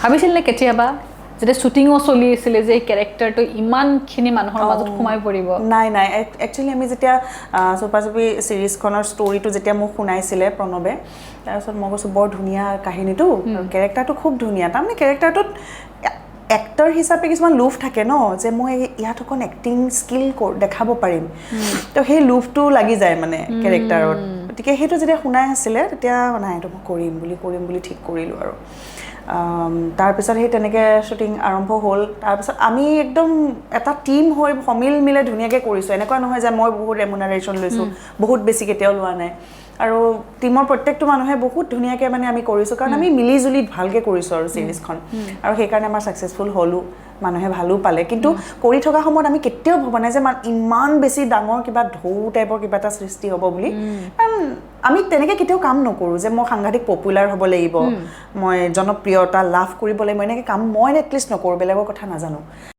ভাবিছিল নে কেতিয়াবা যেতিয়া শ্বুটিঙো চলি আছিলে যে এই কেৰেক্টাৰটো ইমানখিনি মানুহৰ মাজত সোমাই পৰিব। নাই নাই একচুৱেলি আমি যেতিয়া চুপা চুপি ছিৰিজখনৰ ষ্টৰিটো যেতিয়া মোক শুনাইছিলে প্ৰণৱে তাৰপিছত মই কৈছোঁ বৰ ধুনীয়া কাহিনীটো কেৰেক্টাৰটো খুব ধুনীয়া। তাৰমানে কেৰেক্টাৰটোত এক্টৰ হিচাপে কিছুমান লোভ থাকে ন যে মই ইয়াত অকণ এক্টিং স্কিল দেখাব পাৰিম। তো সেই লোভটো লাগি যায় মানে কেৰেক্টাৰত গতিকে সেইটো যেতিয়া শুনাই আছিলে তেতিয়া নাই এইটো মই কৰিম বুলি কৰিম বুলি ঠিক কৰিলোঁ আৰু। তাৰপিছত সেই তেনেকৈ শ্বুটিং আৰম্ভ হ'ল। তাৰপিছত আমি একদম এটা টীম হৈ সমিল মিলে ধুনীয়াকৈ কৰিছোঁ। এনেকুৱা নহয় যে মই বহুত ৰেমুনাৰেশ্যন লৈছোঁ বহুত বেছি কেতিয়াও লোৱা নাই। আৰু টীমৰ প্ৰত্যেকটো মানুহে বহুত ধুনীয়াকৈ মানে আমি কৰিছোঁ কাৰণ আমি মিলি জুলি ভালকৈ কৰিছোঁ আৰু ছিৰিজখন। আৰু সেইকাৰণে আমাৰ ছাকচেছফুল হ'লোঁ মানুহে ভালো পালে। কিন্তু কৰি থকা সময়ত আমি কেতিয়াও ভবা নাই যে মান ইমান বেছি ডাঙৰ কিবা ঢৌ টাইপৰ কিবা এটা সৃষ্টি হ'ব বুলি। কাৰণ আমি তেনেকৈ কেতিয়াও কাম নকৰোঁ যে মই সাংঘাতিক পপুলাৰ হ'ব লাগিব মই জনপ্ৰিয়তা লাভ কৰিব লাগিব এনেকৈ কাম মই এটলিষ্ট নকৰোঁ বেলেগৰ কথা নাজানো।